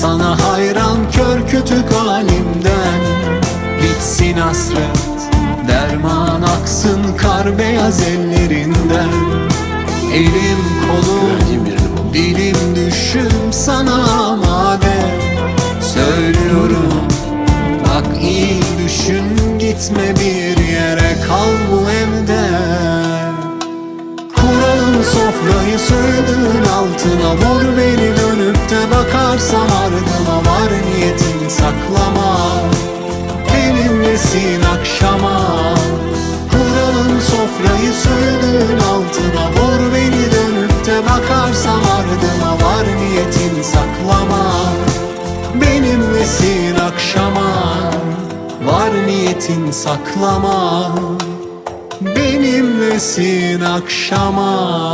Sana hayran kör kütük halimden. Bitsin hasret Derman aksın kar beyaz ellerinden. Elim kolum Dilim düşüm sana amade Söylüyorum Bak iyi düşün gitme bir yere Kal bu evde. Kuralım sofrayı söndür altına Vur beni de bakarsam ardıma Var niyetin saklama. Benimlesin akşama. Kuralım sofrayı söylediğin altına Vur beni dönüp de bakarsam ardıma Var niyetin saklama. Benimlesin akşama. Var niyetin saklama. Benimlesin akşama